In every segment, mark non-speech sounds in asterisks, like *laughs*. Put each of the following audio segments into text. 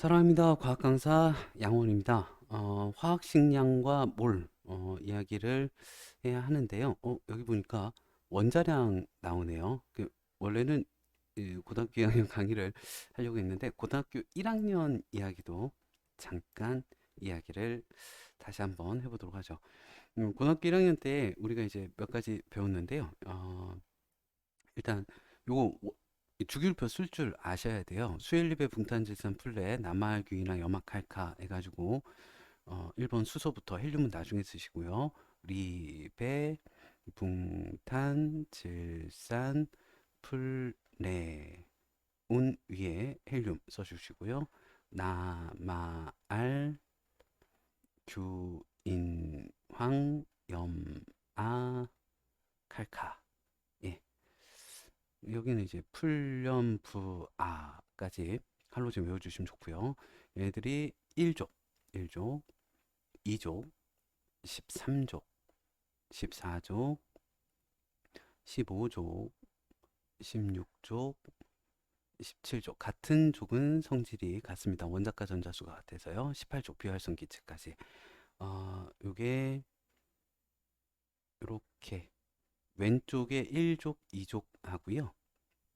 사랑합니다. 과학 강사 양원입니다. 어, 화학 식량과 몰 어, 이야기를 해야 하는데요. 어, 여기 보니까 원자량 나오네요. 그, 원래는 이 고등학교 *laughs* 2학년 강의를 하려고 했는데 고등학교 1학년 이야기도 잠깐 이야기를 다시 한번 해보도록 하죠. 음, 고등학교 1학년 때 우리가 이제 몇 가지 배웠는데요. 어, 일단 요거 이 주기율표 쓸 줄 아셔야 돼요. 수엘립의 붕탄질산 플레, 남말규이나 염화칼카 해가지고 어, 1번 수소부터 헬륨은 나중에 쓰시고요. 립의 붕탄질산 플레 운 위에 헬륨 써주시고요. 나말 규인황 염아 칼카 예. 여기는 이제 풀렴부아까지 할로 좀 외워주시면 좋고요. 얘네들이 1족, 1족, 2족, 13족, 14족, 15족, 16족, 17족 같은 족은 성질이 같습니다. 원자과 전자수가 같아서요. 18족 비활성 기체까지 어, 요게 요렇게 왼쪽에 1족, 2족 하고요.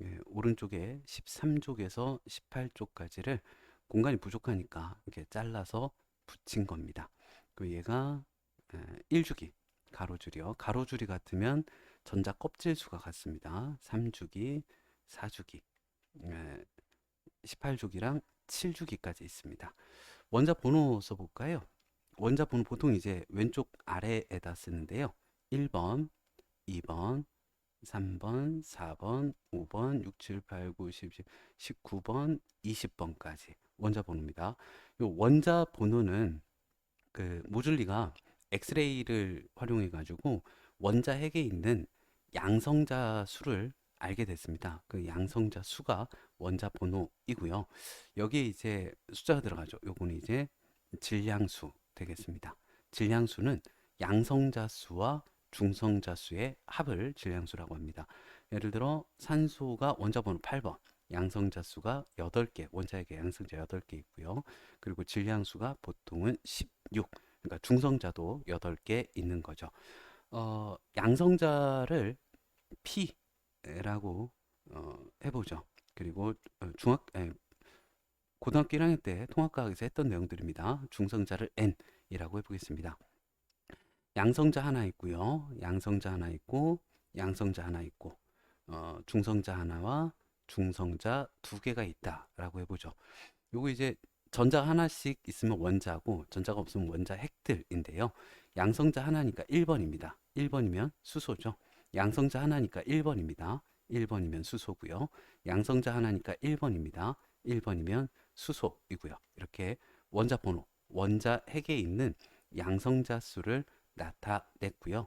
예, 오른쪽에 13족에서 18족까지를 공간이 부족하니까 이렇게 잘라서 붙인 겁니다. 그 얘가 1주기 가로줄이요. 가로줄이 같으면 전자 껍질 수가 같습니다. 3주기, 4주기, 18주기랑 7주기까지 있습니다. 원자 번호 써볼까요? 원자 번호 보통 이제 왼쪽 아래에다 쓰는데요. 1번, 2번, 3번, 4번, 5번, 6, 7, 8, 9, 10, 19번, 20번까지 원자 번호입니다. 요 원자 번호는 그 모듈리가 엑스레이를 활용해 가지고 원자 핵에 있는 양성자 수를 알게 됐습니다. 그 양성자 수가 원자 번호이고요. 여기에 이제 숫자가 들어가죠. 요거는 이제 질량수 되겠습니다. 질량수는 양성자 수와 중성자 수의 합을 질량수라고 합니다. 예를 들어 산소가 원자 번호 8번, 양성자 수가 8개, 원자에게 양성자 8개 있고요. 그리고 질량수가 보통은 16, 그러니까 중성자도 8개 있는 거죠. 어, 양성자를 P라고 어, 해보죠. 그리고 어, 중학, 에, 고등학교 1학년 때 통합과학에서 했던 내용들입니다. 중성자를 N이라고 해보겠습니다. 양성자 하나 있고요. 양성자 하나 있고 양성자 하나 있고 어, 중성자 하나와 중성자 두 개가 있다라고 해보죠. 요거 이제 전자 하나씩 있으면 원자고 전자가 없으면 원자 핵들인데요. 양성자 하나니까 1번입니다. 1번이면 수소죠. 양성자 하나니까 1번입니다. 1번이면 수소고요. 양성자 하나니까 1번입니다. 1번이면 수소이고요. 이렇게 원자 번호, 원자 핵에 있는 양성자 수를 나타냈고요.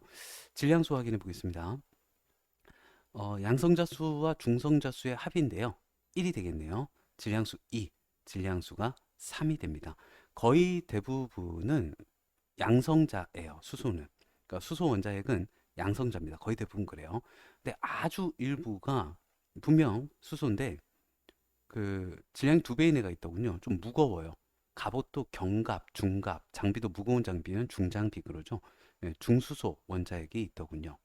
질량 수 확인해 보겠습니다. 어, 양성자 수와 중성자 수의 합인데요. 1이 되겠네요. 질량수 2, 질량수가 3이 됩니다. 거의 대부분은 양성자예요. 수소는. 그러니까 수소 원자핵은 양성자입니다. 거의 대부분 그래요. 근데 아주 일부가 분명 수소인데 그 질량이 두배 이내가 있더군요. 좀 무거워요. 갑옷도 경갑, 중갑, 장비도 무거운 장비는 중장비 그러죠. 예, 중수소 원자핵이 있더군요.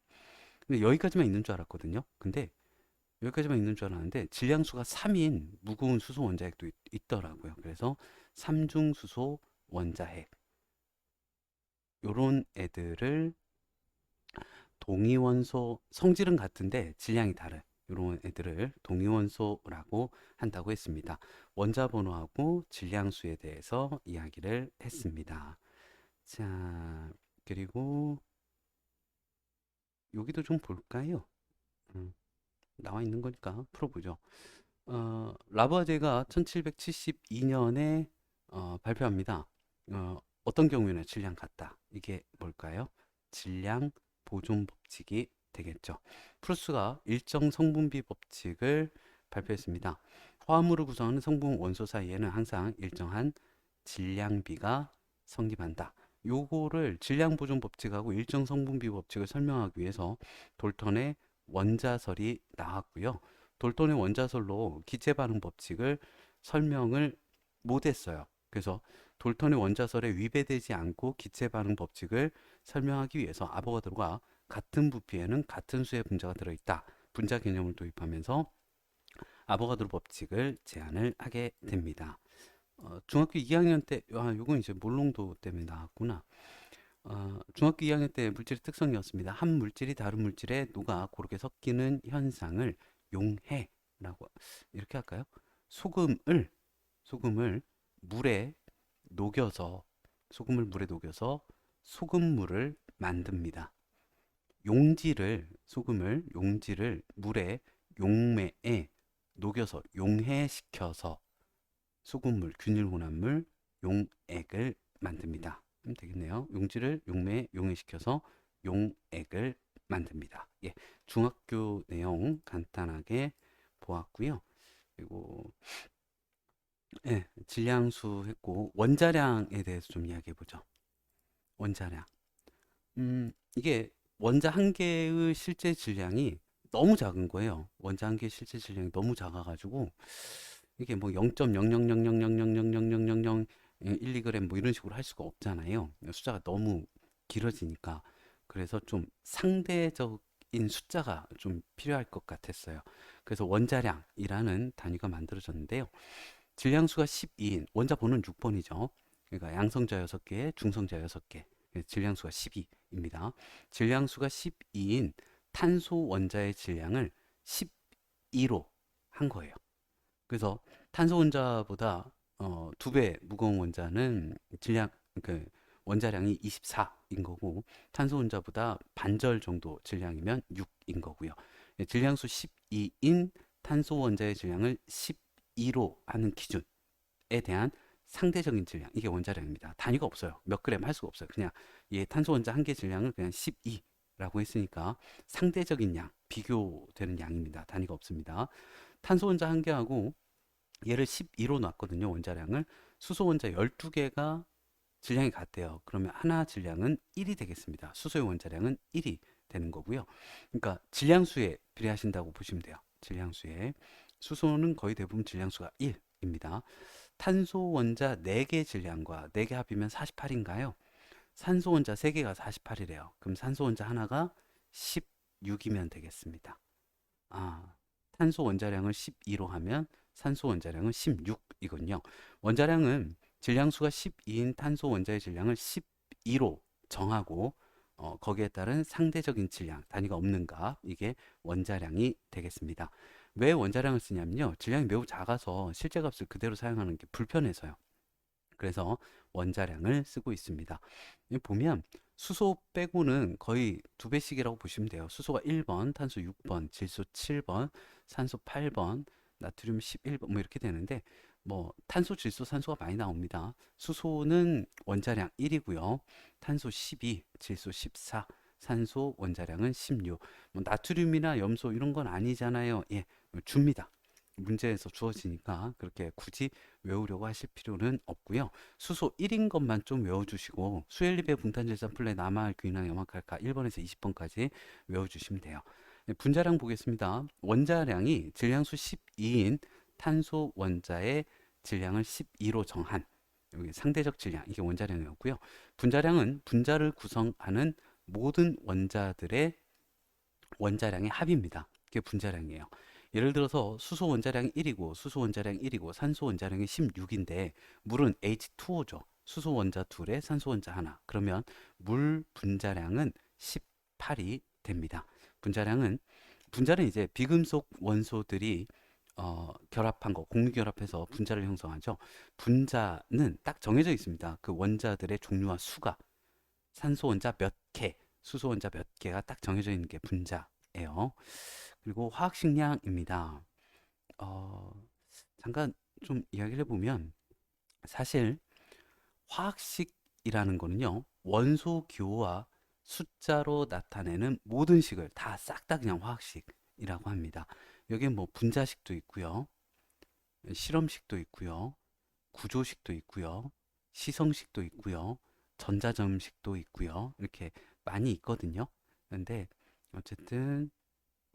근데 여기까지만 있는 줄 알았거든요. 근데 여기까지만 있는 줄 알았는데 질량수가 3인 무거운 수소 원자핵도 있, 더라고요 그래서 삼중수소 원자핵 요런 애들을 동위원소 성질은 같은데 질량이 다른 이런 애들을 동위원소라고 한다고 했습니다. 원자 번호하고 질량수에 대해서 이야기를 했습니다. 자, 그리고 여기도 좀 볼까요? 음, 나와 있는 거니까 풀어보죠. 어, 라부아제가 1772년에 어, 발표합니다. 어, 어떤 경우에는 질량 같다. 이게 뭘까요? 질량 보존 법칙이 되겠죠. 프루스가 일정 성분비 법칙을 발표했습니다. 화합물을 구성하는 성분 원소 사이에는 항상 일정한 질량비가 성립한다. 요거를 질량 보존 법칙하고 일정 성분비 법칙을 설명하기 위해서 돌턴의 원자설이 나왔고요. 돌턴의 원자설로 기체 반응 법칙을 설명을 못했어요. 그래서 돌턴의 원자설에 위배되지 않고 기체 반응 법칙을 설명하기 위해서 아보가드로가 같은 부피에는 같은 수의 분자가 들어있다. 분자 개념을 도입하면서 아보가드로 법칙을 제안을 하게 됩니다. 어, 중학교 2학년 때, 아, 요건 이제 몰롱도 때문에 나왔구나. 어, 중학교 2학년 때 물질의 특성이었습니다. 한 물질이 다른 물질에 녹아 고르게 섞이는 현상을 용해라고 이렇게 할까요? 소금을 소금을 물에 녹여서 소금을 물에 녹여서 소금물을 만듭니다. 용지를 소금을 용지를 물에 용매에 녹여서 용해시켜서 소금물 균일 혼합물 용액을 만듭니다. 그럼 되겠네요. 용지를 용매에 용해시켜서 용액을 만듭니다. 예, 중학교 내용 간단하게 보았고요. 그리고 예, 질량수 했고 원자량에 대해서 좀 이야기해 보죠. 원자량. 음, 이게 원자 한 개의 실제 질량이 너무 작은 거예요. 원자 한 개의 실제 질량이 너무 작아가지고 이게 뭐 0.0000000000000 1, 2g 뭐 이런 식으로 할 수가 없잖아요. 숫자가 너무 길어지니까. 그래서 좀 상대적인 숫자가 좀 필요할 것 같았어요. 그래서 원자량이라는 단위가 만들어졌는데요. 질량수가 12인, 원자 번호는 6번이죠. 그러니까 양성자 6개, 중성자 6개. 질량수가 12입니다. 질량수가 12인 탄소 원자의 질량을 12로 한 거예요. 그래서 탄소 원자보다 어, 두배 무거운 원자는 질량 그 원자량이 24인 거고 탄소 원자보다 반절 정도 질량이면 6인 거고요. 예, 질량수 12인 탄소 원자의 질량을 12로 하는 기준에 대한 상대적인 질량 이게 원자량입니다. 단위가 없어요. 몇 그램 할 수가 없어요. 그냥 얘 탄소 원자 한 개 질량을 그냥 12라고 했으니까 상대적인 양, 비교되는 양입니다. 단위가 없습니다. 탄소 원자 한 개하고 얘를 12로 놨거든요. 원자량을. 수소 원자 12개가 질량이 같대요. 그러면 하나 질량은 1이 되겠습니다. 수소의 원자량은 1이 되는 거고요. 그러니까 질량수에 비례하신다고 보시면 돼요. 질량수에. 수소는 거의 대부분 질량수가 1입니다. 탄소 원자 4개 질량과 4개 합이면 48인가요? 산소 원자 3개가 48이래요. 그럼 산소 원자 하나가 16이면 되겠습니다. 아, 탄소 원자량을 12로 하면 산소 원자량은 16이군요. 원자량은 질량수가 12인 탄소 원자의 질량을 12로 정하고 어, 거기에 따른 상대적인 질량, 단위가 없는가 이게 원자량이 되겠습니다. 왜 원자량을 쓰냐면요. 질량이 매우 작아서 실제 값을 그대로 사용하는 게 불편해서요. 그래서 원자량을 쓰고 있습니다. 보면 수소 빼고는 거의 두 배씩이라고 보시면 돼요. 수소가 1번, 탄소 6번, 질소 7번, 산소 8번, 나트륨 11번 뭐 이렇게 되는데 뭐 탄소, 질소, 산소가 많이 나옵니다. 수소는 원자량 1이고요. 탄소 12, 질소 14, 산소 원자량은 16. 뭐 나트륨이나 염소 이런 건 아니잖아요. 예, 줍니다. 문제에서 주어지니까 그렇게 굳이 외우려고 하실 필요는 없고요. 수소 1인 것만 좀 외워주시고 수엘리베 분탄질산 플레 남아할 귀인항 염화칼카 1번에서 20번까지 외워주시면 돼요. 네, 분자량 보겠습니다. 원자량이 질량수 12인 탄소 원자의 질량을 12로 정한 여기 상대적 질량 이게 원자량이었고요. 분자량은 분자를 구성하는 모든 원자들의 원자량의 합입니다. 그게 분자량이에요. 예를 들어서 수소 원자량이 1이고 수소 원자량이 1이고 산소 원자량이 16인데 물은 H2O죠. 수소 원자 둘에 산소 원자 하나. 그러면 물 분자량은 18이 됩니다. 분자량은 분자는 이제 비금속 원소들이 어, 결합한 거, 공유결합해서 분자를 형성하죠. 분자는 딱 정해져 있습니다. 그 원자들의 종류와 수가 산소 원자 몇 개, 수소 원자 몇 개가 딱 정해져 있는 게 분자 예요. 그리고 화학식량입니다. 어, 잠깐 좀 이야기를 해보면 사실 화학식이라는 거는요 원소 기호와 숫자로 나타내는 모든 식을 다 싹 다 그냥 화학식이라고 합니다. 여기에 뭐 분자식도 있고요, 실험식도 있고요, 구조식도 있고요, 시성식도 있고요, 전자점식도 있고요. 이렇게 많이 있거든요. 근데 어쨌든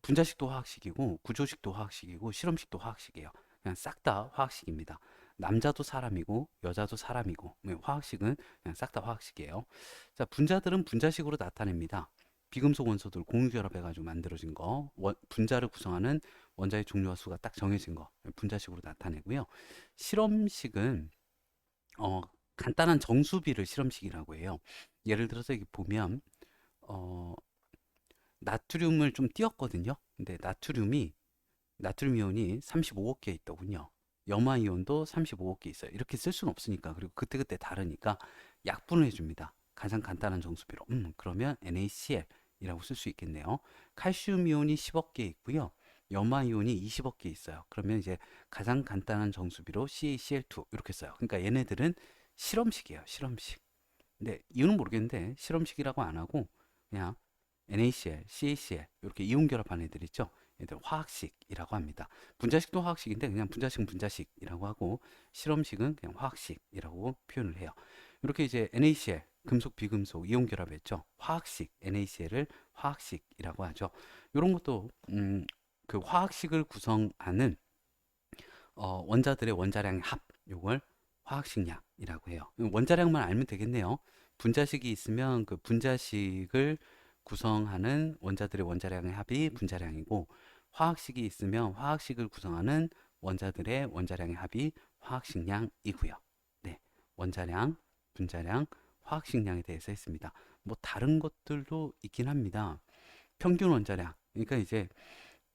분자식도 화학식이고 구조식도 화학식이고 실험식도 화학식이에요. 그냥 싹 다 화학식입니다. 남자도 사람이고 여자도 사람이고 뭐 화학식은 그냥 싹 다 화학식이에요. 자, 분자들은 분자식으로 나타냅니다. 비금속 원소들 공유결합해가지고 만들어진 거, 원- 분자를 구성하는 원자의 종류와 수가 딱 정해진 거, 분자식으로 나타내고요. 실험식은 어, 간단한 정수비를 실험식이라고 해요. 예를 들어서 여기 보면 어, 나트륨을 좀 띄었거든요. 근데 나트륨이 나트륨 이온이 35억 개 있더군요. 염화 이온도 35억 개 있어요. 이렇게 쓸 수는 없으니까 그리고 그때그때 다르니까 약분을 해줍니다. 가장 간단한 정수비로. 음, 그러면 NaCl이라고 쓸 수 있겠네요. 칼슘 이온이 10억 개 있고요. 염화 이온이 20억 개 있어요. 그러면 이제 가장 간단한 정수비로 CaCl2 이렇게 써요. 그러니까 얘네들은 실험식이에요. 실험식. 근데 이유는 모르겠는데 실험식이라고 안 하고 그냥 NaCl, CaCl 이렇게 이온 결합한 애들 있죠. 얘들 화학식이라고 합니다. 분자식도 화학식인데 그냥 분자식 분자식이라고 하고 실험식은 그냥 화학식이라고 표현을 해요. 이렇게 이제 NaCl 금속 비금속 이온 결합했죠. 화학식 NaCl을 화학식이라고 하죠. 이런 것도 음, 그 화학식을 구성하는 어, 원자들의 원자량의 합 요걸 화학식량이라고 해요. 원자량만 알면 되겠네요. 분자식이 있으면 그 분자식을 구성하는 원자들의 원자량의 합이 분자량이고 화학식이 있으면 화학식을 구성하는 원자들의 원자량의 합이 화학식량이고요. 네, 원자량, 분자량, 화학식량에 대해서 했습니다. 뭐 다른 것들도 있긴 합니다. 평균 원자량. 그러니까 이제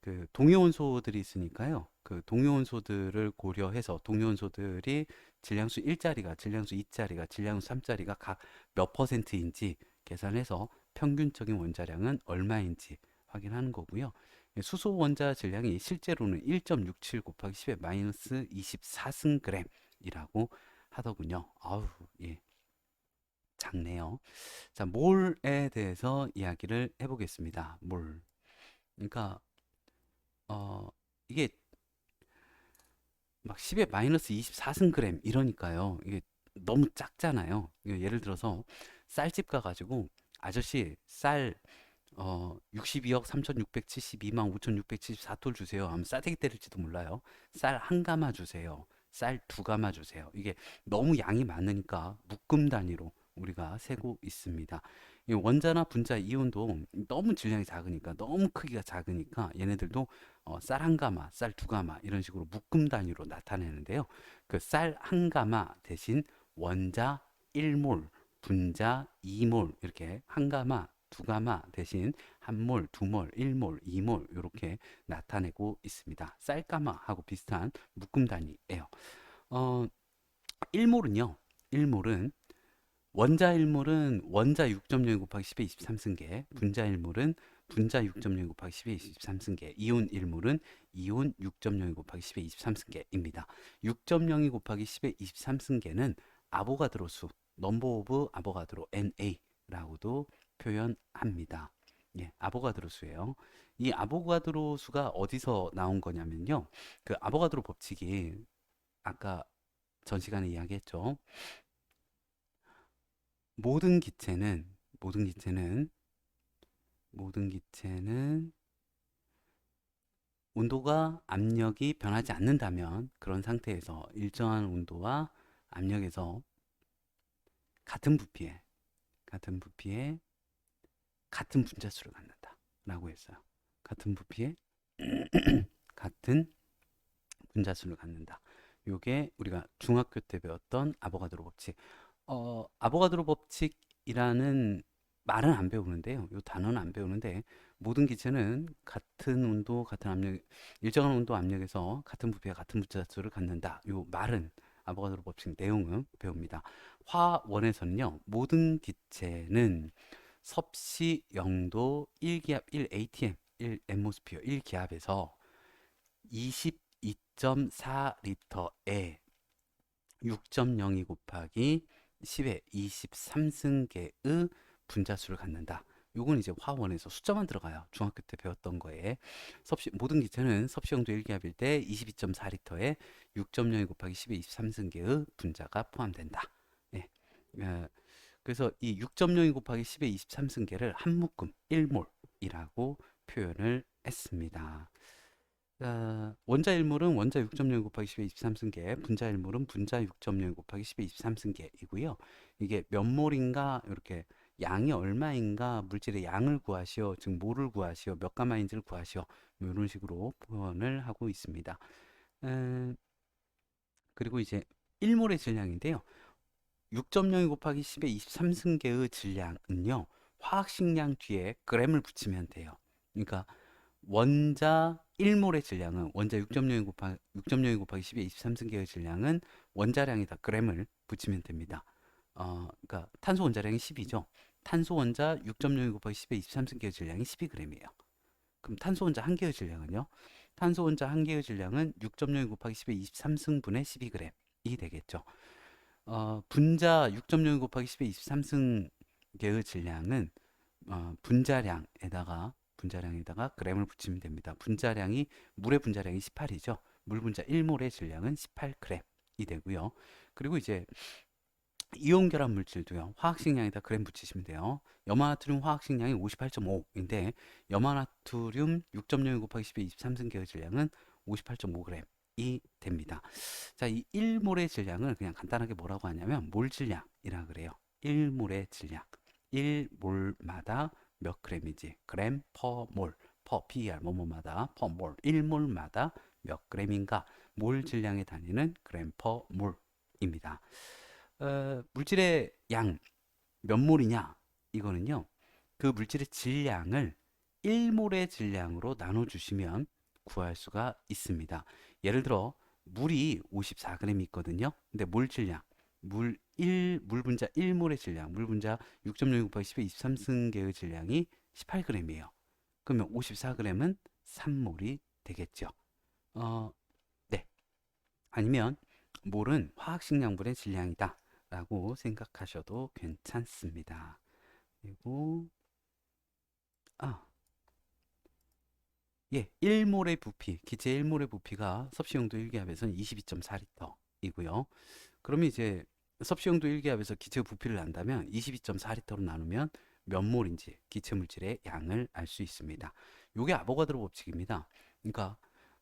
그 동위원소들이 있으니까요. 그 동위원소들을 고려해서 동위원소들이 질량수 1짜리가, 질량수 2짜리가, 질량수 3짜리가 각 몇 퍼센트인지 계산해서 평균적인 원자량은 얼마인지 확인하는 거고요. 예, 수소 원자 질량이 실제로는 1.67 곱하기 10의 마이너스 24승그램이라고 하더군요. 아우, 예. 작네요. 자, 몰에 대해서 이야기를 해보겠습니다. 몰. 그러니까, 어, 이게 막 10의 마이너스 24승그램 이러니까요. 이게 너무 작잖아요. 이게 예를 들어서 쌀집 가가지고 아저씨 쌀 어, 62억 3,672만 5,674톨 주세요. 하면 싸대기 때릴지도 몰라요. 쌀 한 가마 주세요. 쌀 두 가마 주세요. 이게 너무 양이 많으니까 묶음 단위로 우리가 세고 있습니다. 이 원자나 분자 이온도 너무 질량이 작으니까 너무 크기가 작으니까 얘네들도 어, 쌀 한 가마, 쌀 두 가마 이런 식으로 묶음 단위로 나타내는데요. 그 쌀 한 가마 대신 원자 1몰, 분자 2몰 이렇게 한 가마, 두 가마 대신 한 몰, 두 몰, 1몰, 2몰 이렇게 나타내고 있습니다. 쌀가마하고 비슷한 묶음 단위예요. 어, 1몰은요. 1몰은 원자 1몰은 원자 6.0 곱하기 10의 23승계, 분자 1몰은 분자 6.0 곱하기 10의 23승계, 이온 1몰은 이온 6.0 곱하기 10의 23승계입니다. 6.02 곱하기 10의 23승계는 아보가드로 수, 넘버 오브 아보가드로 NA라고도 표현합니다. 예, 아보가드로 수예요. 이 아보가드로 수가 어디서 나온 거냐면요. 그 아보가드로 법칙이 아까 전 시간에 이야기했죠. 모든 기체는 모든 기체는 모든 기체는 온도가 압력이 변하지 않는다면 그런 상태에서 일정한 온도와 압력에서 같은 부피에 같은 부피에 같은 분자수를 갖는다 라고 했어요. 같은 부피에 *clears throat* 같은 분자수를 갖는다. 요게 우리가 중학교 때 배웠던 아보가드로 법칙. 어, 아보가드로 법칙이라는 말은 안 배우는데요. 요 단어는 안 배우는데 모든 기체는 같은 온도, 같은 압력, 일정한 온도 압력에서 같은 부피와 같은 분자수를 갖는다. 요 말은 아보가드로 법칙 내용은 배웁니다. 화원에서는요. 모든 기체는 섭씨 0도 1기압 1atm 1 atmosphere 1기압에서 22.4리터에 6.02 곱하기 10의 23승계의 분자수를 갖는다. 요건 이제 화원에서 숫자만 들어가요. 중학교 때 배웠던 거에 섭씨 모든 기체는 섭씨 영도 1기압일 때 22.4리터에 6.02 곱하기 10의 23승계의 분자가 포함된다. 예. 어, 그래서 이 6.02 곱하기 10의 23승계를 한 묶음 1몰이라고 표현을 했습니다. 자, 원자 일몰은 원자 6.0 곱하기 10의 23승계, 분자 일몰은 분자 6.0 곱하기 10의 23승계이고요. 이게 몇 몰인가 이렇게 양이 얼마인가 물질의 양을 구하시오, 즉 몰을 구하시오, 몇 가마인지를 구하시오 뭐 이런 식으로 표현을 하고 있습니다. 음, 그리고 이제 1몰의 질량인데요. 6.0 곱하기 10의 23승계의 질량은요. 화학식량 뒤에 g을 붙이면 돼요. 그러니까 원자 1몰의 질량은 원자 6.0 곱하기 6.0 곱하기 10의 23승계의 질량은 원자량에다 g을 붙이면 됩니다. 어, 그러니까 탄소 원자량이 10이죠. 탄소 원자 6.0 곱하기 10의 23승계의 질량이 12g이에요. 그럼 탄소 원자 한 개의 질량은요? 탄소 원자 한 개의 질량은 6.0 곱하기 10의 23승분의 12g이 되겠죠. 어, 분자 6.0 곱하기 10의 23승계의 질량은 어, 분자량에다가 분자량에다가 g을 붙이면 됩니다. 분자량이 물의 분자량이 18이죠. 물 분자 1몰의 질량은 18g이 되고요. 그리고 이제 이온 결합 물질도요. 화학식량에다 그램 붙이시면 돼요. 염화나트륨 화학식량이 58.5인데 염화나트륨 6.0 곱하기 10의 23승계의 질량은 58.5g이 됩니다. 자, 이 1몰의 질량을 그냥 간단하게 뭐라고 하냐면 몰 질량이라 그래요. 1몰의 질량. 1몰마다 몇 g이지? 그램 퍼 몰. 퍼 per 뭐뭐마다 퍼 몰. 1몰마다 몇 g인가? 몰 질량의 단위는 그램 퍼 몰입니다. 어, 물질의 양 몇 몰이냐? 이거는요. 그 물질의 질량을 1몰의 질량으로 나눠 주시면 구할 수가 있습니다. 예를 들어 물이 54g 있거든요. 근데 몰 질량 물 1, 물 분자 1몰의 질량, 물 분자 6.0 곱하기 10의 23승계의 질량이 18g이에요. 그러면 54g은 3몰이 되겠죠. 어, 네. 아니면 몰은 화학식량분의 질량이다. 라고 생각하셔도 괜찮습니다. 그리고 아, 예, 1몰의 부피, 기체 1몰의 부피가 섭씨용도 1기압에서는 22.4리터이고요. 그러면 이제 섭씨용도 1기압에서 기체 부피를 안다면 22.4리터로 나누면 몇 몰인지 기체 물질의 양을 알 수 있습니다. 요게 아보가드로 법칙입니다. 그러니까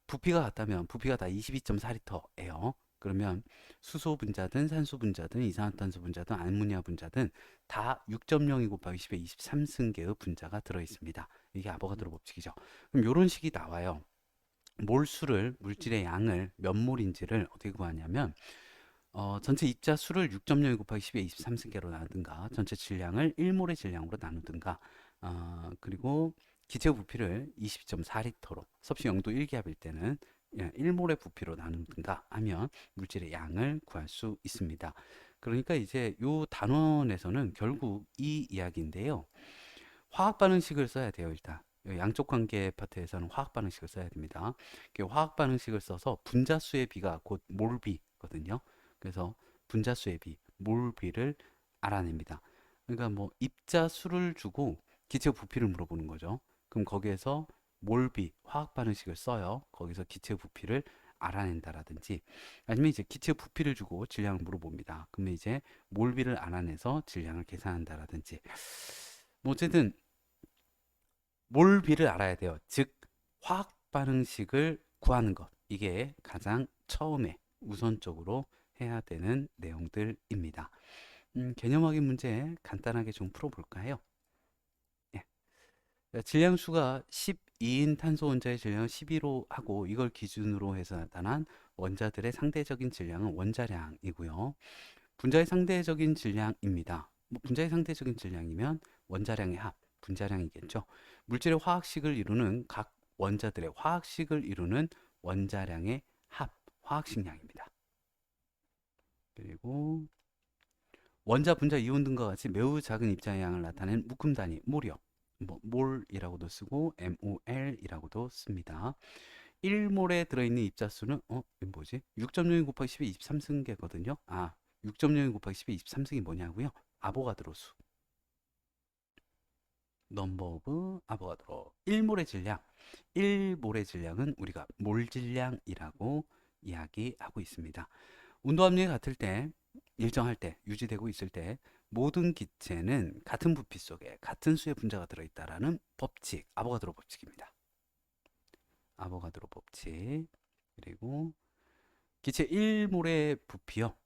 부피가 같다면 부피가 다 22.4리터예요. 그러면 수소 분자든 산소 분자든 이산화탄소 분자든 암모니아 분자든 다 6.02 곱하기 10의 23승계의 분자가 들어 있습니다. 이게 아보가드로 법칙이죠. 그럼 이런 식이 나와요. 몰수를 물질의 양을 몇 몰인지를 어떻게 구하냐면 어, 전체 입자 수를 6.02 곱하기 10의 23승계로 나누든가 전체 질량을 1몰의 질량으로 나누든가 어, 그리고 기체 부피를 22.4리터로 섭씨 0도 1기압일 때는 1몰의 예, 부피로 나누든가 하면 물질의 양을 구할 수 있습니다. 그러니까 이제 요 단원에서는 결국 이 이야기인데요. 화학 반응식을 써야 돼요, 일단. 양쪽 관계 파트에서는 화학 반응식을 써야 됩니다. 화학 반응식을 써서 분자수의 비가 곧 몰비거든요. 그래서 분자수의 비, 몰비를 알아냅니다. 그러니까 뭐 입자수를 주고 기체 부피를 물어보는 거죠. 그럼 거기에서 몰비 화학 반응식을 써요. 거기서 기체 부피를 알아낸다라든지 아니면 이제 기체 부피를 주고 질량을 물어봅니다. 그러면 이제 몰비를 알아내서 질량을 계산한다라든지 뭐 어쨌든 몰비를 알아야 돼요. 즉 화학 반응식을 구하는 것 이게 가장 처음에 우선적으로 해야 되는 내용들입니다. 음, 개념학의 문제 간단하게 좀 풀어볼까요? 질량수가 12인 탄소 원자의 질량을 11로 하고 이걸 기준으로 해서 나타난 원자들의 상대적인 질량은 원자량이고요. 분자의 상대적인 질량입니다. 뭐 분자의 상대적인 질량이면 원자량의 합, 분자량이겠죠. 물질의 화학식을 이루는 각 원자들의 화학식을 이루는 원자량의 합, 화학식량입니다. 그리고 원자, 분자, 이온 등과 같이 매우 작은 입자의 양을 나타낸 묶음 단위, 몰이요. 뭐 몰이라고도 쓰고 mol이라고도 씁니다. 1몰에 들어있는 입자수는 어? 뭐지? 6.02 곱하기 10의 23승계거든요. 아, 6.02 곱하기 10의 23승이 뭐냐고요? 아보가드로 수. 넘버 오브 아보가드로 1몰의 질량 1몰의 질량은 우리가 몰 질량이라고 이야기하고 있습니다. 운도 압력이 같을 때 일정할 때 유지되고 있을 때 모든 기체는 같은 부피 속에 같은 수의 분자가 들어있다라는 법칙, 아보가드로 법칙입니다. 아보가드로 법칙. 그리고 기체 1몰의 부피요.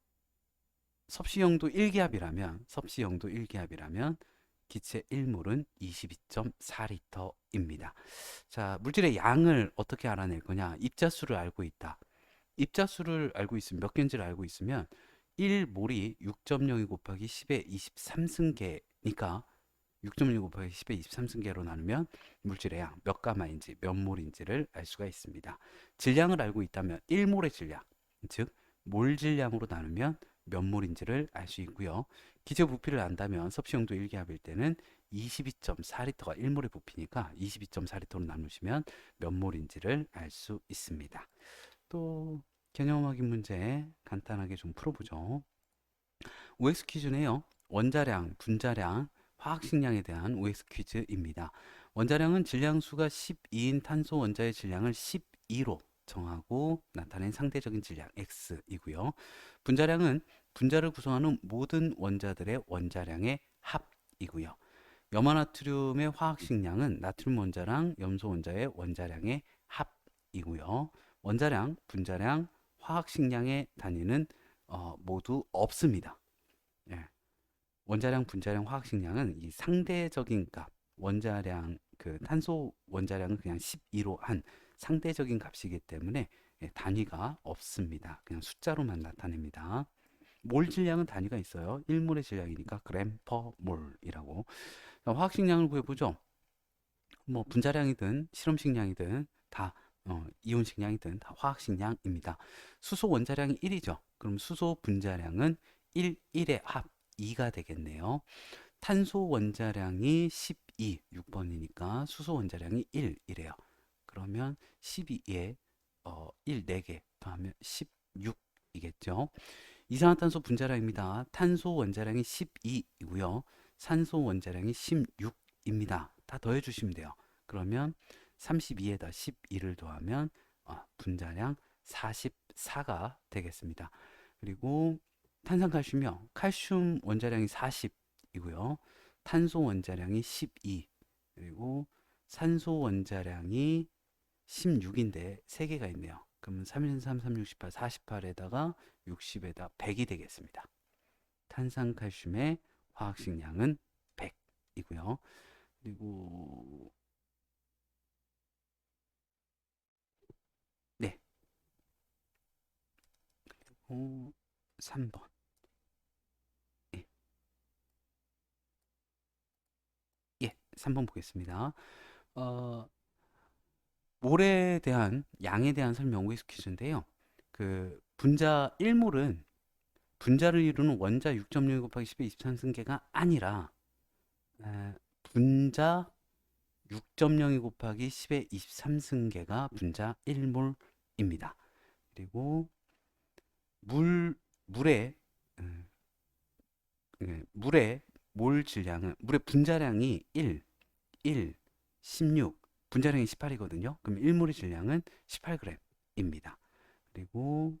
섭씨영도 1기압이라면 섭씨영도 1기압이라면 기체 1몰은 22.4리터입니다. 자, 물질의 양을 어떻게 알아낼 거냐? 입자수를 알고 있다. 입자수를 알고 있으면 몇 개인지를 알고 있으면 1몰이 6.02 곱하기 10의 23승계니까 6.02 곱하기 10의 23승계로 나누면 물질의 양 몇 가마인지 몇 몰인지를 알 수가 있습니다. 질량을 알고 있다면 1몰의 질량, 즉 몰 질량으로 나누면 몇 몰인지를 알 수 있고요. 기체 부피를 안다면 섭씨용도 1기압일 때는 22.4리터가 1몰의 부피니까 22.4리터로 나누시면 몇 몰인지를 알 수 있습니다. 또 개념 확인 문제 간단하게 좀 풀어보죠. OX 퀴즈네요. 원자량, 분자량, 화학식량에 대한 OX 퀴즈입니다. 원자량은 질량수가 12인 탄소 원자의 질량을 12로 정하고 나타낸 상대적인 질량 X이고요. 분자량은 분자를 구성하는 모든 원자들의 원자량의 합이고요. 염화나트륨의 화학식량은 나트륨 원자랑 염소 원자의 원자량의 합이고요. 원자량, 분자량, 화학식량의 단위는 어, 모두 없습니다. 예. 원자량, 분자량, 화학식량은 이 상대적인 값, 원자량, 그 탄소 원자량은 그냥 12로 한 상대적인 값이기 때문에 예, 단위가 없습니다. 그냥 숫자로만 나타냅니다. 몰 질량은 단위가 있어요. 1몰의 질량이니까 그램 퍼 몰이라고. 화학식량을 구해보죠. 뭐 분자량이든 실험식량이든 다 어, 이온식량이든 다 화학식량입니다. 수소 원자량이 1이죠. 그럼 수소 분자량은 1, 1의 합 2가 되겠네요. 탄소 원자량이 12, 6번이니까 수소 원자량이 1, 이래요. 그러면 12에 어, 1, 4개 더하면 16이겠죠. 이산화탄소 분자량입니다. 탄소 원자량이 12이고요. 산소 원자량이 16입니다. 다 더해 주시면 돼요. 그러면 32에다 12를 더하면 어, 분자량 44가 되겠습니다. 그리고 탄산칼슘이요. 칼슘 원자량이 40이고요. 탄소 원자량이 12 그리고 산소 원자량이 16인데 3개가 있네요. 그러면 3, 1, 3, 3, 6, 18, 48에다가 60에다 100이 되겠습니다. 탄산칼슘의 화학식량은 100이고요. 그리고 5, 3번. 예. 예, 3번 보겠습니다. 어, 몰에 대한, 양에 대한 설명 오해수 퀴즈인데요. 그, 분자 1몰은 분자를 이루는 원자 6.6 곱하기 10의 23승계가 아니라, 에, 분자 6.02 곱하기 10의 23승계가 분자 1몰입니다. 그리고 물 물의 음, 예, 물의 몰 질량은 물의 분자량이 1, 1, 16, 분자량이 18이거든요. 그럼 1몰의 질량은 18g입니다. 그리고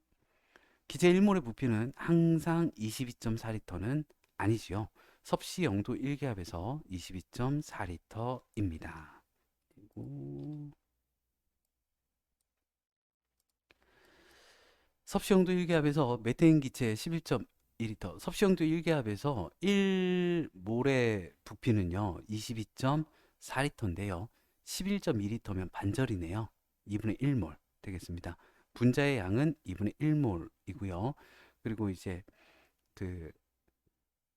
기체 1몰의 부피는 항상 22.4리터는 아니지요. 섭씨 0도 1기압에서 22.4리터입니다. 그리고 섭씨 0도 1기압에서 메테인 기체 11.1리터, 섭씨 0도 1기압에서 1몰의 부피는요, 22.4리터인데요. 11.2리터면 반절이네요. 2분의 1몰 되겠습니다. 분자의 양은 2분의 1몰이고요. 그리고 이제 그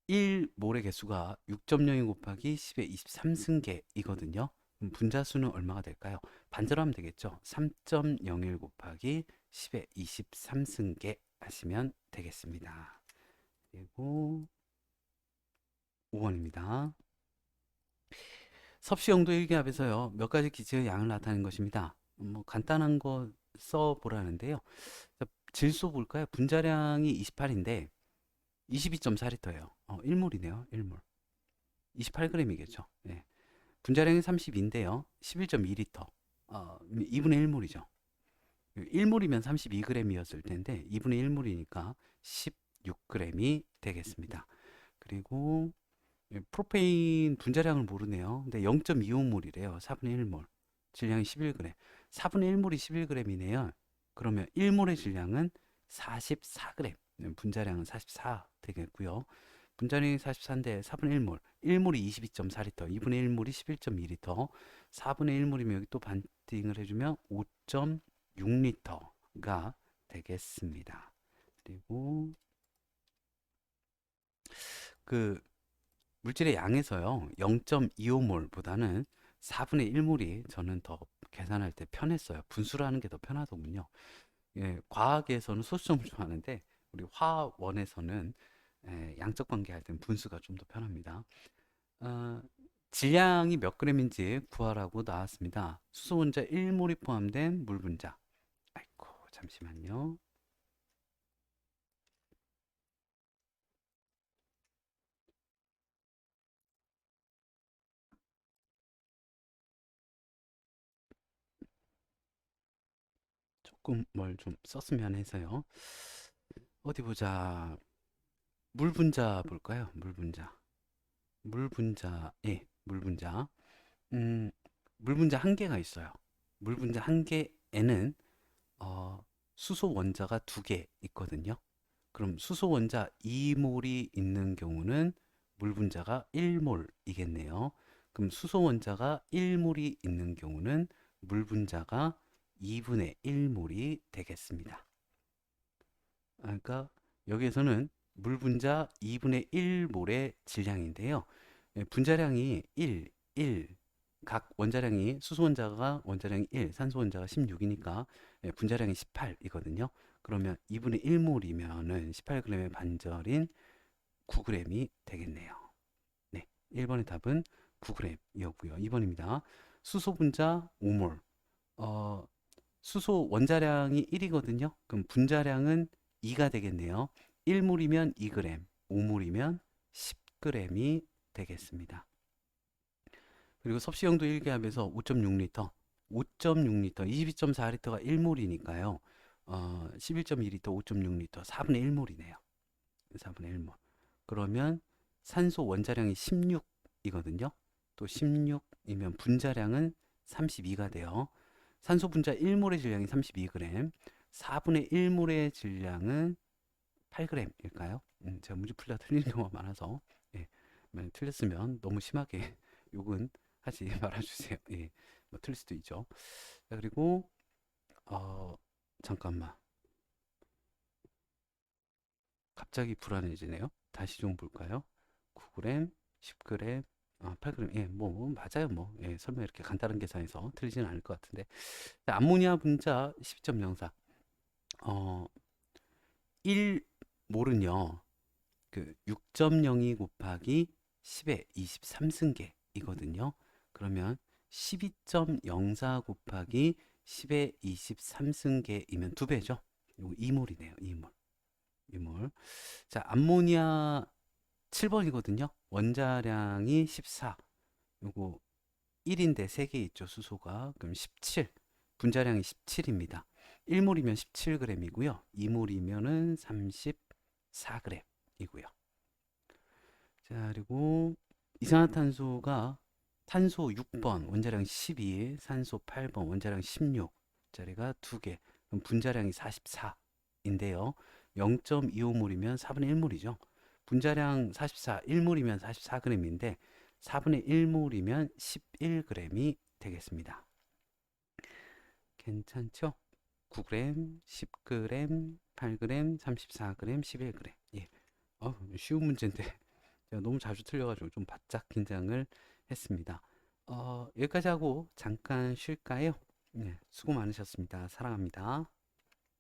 1몰의 개수가 6.02 곱하기 10의 23승계이거든요. 그럼 분자 수는 얼마가 될까요? 반절하면 되겠죠. 3.01 곱하기 10의 23승계 하시면 되겠습니다. 그리고 5번입니다. 섭씨 영도 1기압에서요. 몇 가지 기체의 양을 나타낸 것입니다. 뭐 간단한 거 써보라는데요. 질소 볼까요? 분자량이 28인데 22.4리터예요. 어, 1몰이네요. 1몰. 28g이겠죠. 네. 분자량이 30인데요. 11.2리터. 어, 2분의 1몰이죠. 1몰이면 32g이었을 텐데 2분의 1몰이니까 16g이 되겠습니다. 그리고 프로페인 분자량을 모르네요. 근데 0.25몰이래요. 4분의 1몰. 질량이 11g. 4분의 1몰이 11g이네요. 그러면 1몰의 질량은 44g. 분자량은 44 되겠고요. 분자량이 44인데 4분의 1몰. 1몰이 22.4리터, 2분의 1몰이 11.2리터, 4분의 1몰이면 여기 또 반띵을 해주면 5.6리터가 되겠습니다. 그리고 그 물질의 양에서요 0.25몰보다는 4분의 1몰이 저는 더 계산할 때 편했어요. 분수를 하는 게 더 편하더군요. 예, 과학에서는 소수점을 좋아하는데 우리 화원에서는 예, 양적 관계할 때는 분수가 좀 더 편합니다. 어, 질량이 몇 g인지 구하라고 나왔습니다. 수소 원자 1몰이 포함된 물 분자. 잠시만요. 조금 뭘 좀 썼으면 해서요. 어디 보자. 물 분자 볼까요? 물 분자. 물 분자. 예, 물 분자. 음, 물 분자 한 개가 있어요. 물 분자 한 개에는 어, 수소 원자가 두 개 있거든요. 그럼 수소 원자 2몰이 있는 경우는 물 분자가 1몰이겠네요. 그럼 수소 원자가 1몰이 있는 경우는 물 분자가 2분의 1몰이 되겠습니다. 아, 그러니까 여기에서는 물 분자 2분의 1몰의 질량인데요. 예, 분자량이 1, 1, 각 원자량이 수소 원자가 원자량이 1, 산소 원자가 16이니까 예, 분자량이 18이거든요. 그러면 2분의 1몰이면은 18g의 반절인 9g이 되겠네요. 네, 1번의 답은 9g이었고요. 2번입니다. 수소 분자 5몰. 어, 수소 원자량이 1이거든요. 그럼 분자량은 2가 되겠네요. 1몰이면 2g, 5몰이면 10g이 되겠습니다. 그리고 섭씨용도 1기압에서 5.6리터, 5.6리터, 22.4리터가 1몰이니까요. 어, 11.2리터, 5.6리터, 4분의 1몰이네요. 4분의 1몰. 그러면 산소 원자량이 16이거든요. 또 16이면 분자량은 32가 돼요. 산소 분자 1몰의 질량이 32g, 4분의 1몰의 질량은 8g일까요? 음, 제가 문제 풀다 틀리는 경우가 많아서 예, 만약 틀렸으면 너무 심하게 *laughs* 욕은 하지 *laughs* 말아주세요. 예, 뭐 틀릴 수도 있죠. 자, 그리고 어, 잠깐만. 갑자기 불안해지네요. 다시 좀 볼까요? 9g, 10g, 아, 8g. 예, 뭐 맞아요. 뭐 예, 설마 이렇게 간단한 계산해서 틀리지는 않을 것 같은데. 자, 암모니아 분자 12.04. 어, 1몰은요. 그 6.02 곱하기 10의 23승계이거든요. 그러면 12.04 곱하기 10의 23승계이면 두 배죠. 이거 2몰이네요. 2몰. 2몰. 자, 암모니아 7번이거든요. 원자량이 14. 요거 1인데 3개 있죠. 수소가. 그럼 17. 분자량이 17입니다. 1몰이면 17g이고요. 2몰이면은 34g이고요. 자, 그리고 이산화탄소가 탄소 6번 원자량 12, 산소 8번 원자량 16짜리가 두 개. 그럼 분자량이 44인데요. 0.25몰이면 4분의 1몰이죠. 분자량 44, 1몰이면 44g인데 4분의 1몰이면 11g이 되겠습니다. 괜찮죠? 9g, 10g, 8g, 34g, 11g. 예. 어, 쉬운 문제인데 *laughs* 제가 너무 자주 틀려가지고 좀 바짝 긴장을 했습니다. 어, 여기까지 하고 잠깐 쉴까요? 네, 수고 많으셨습니다. 사랑합니다.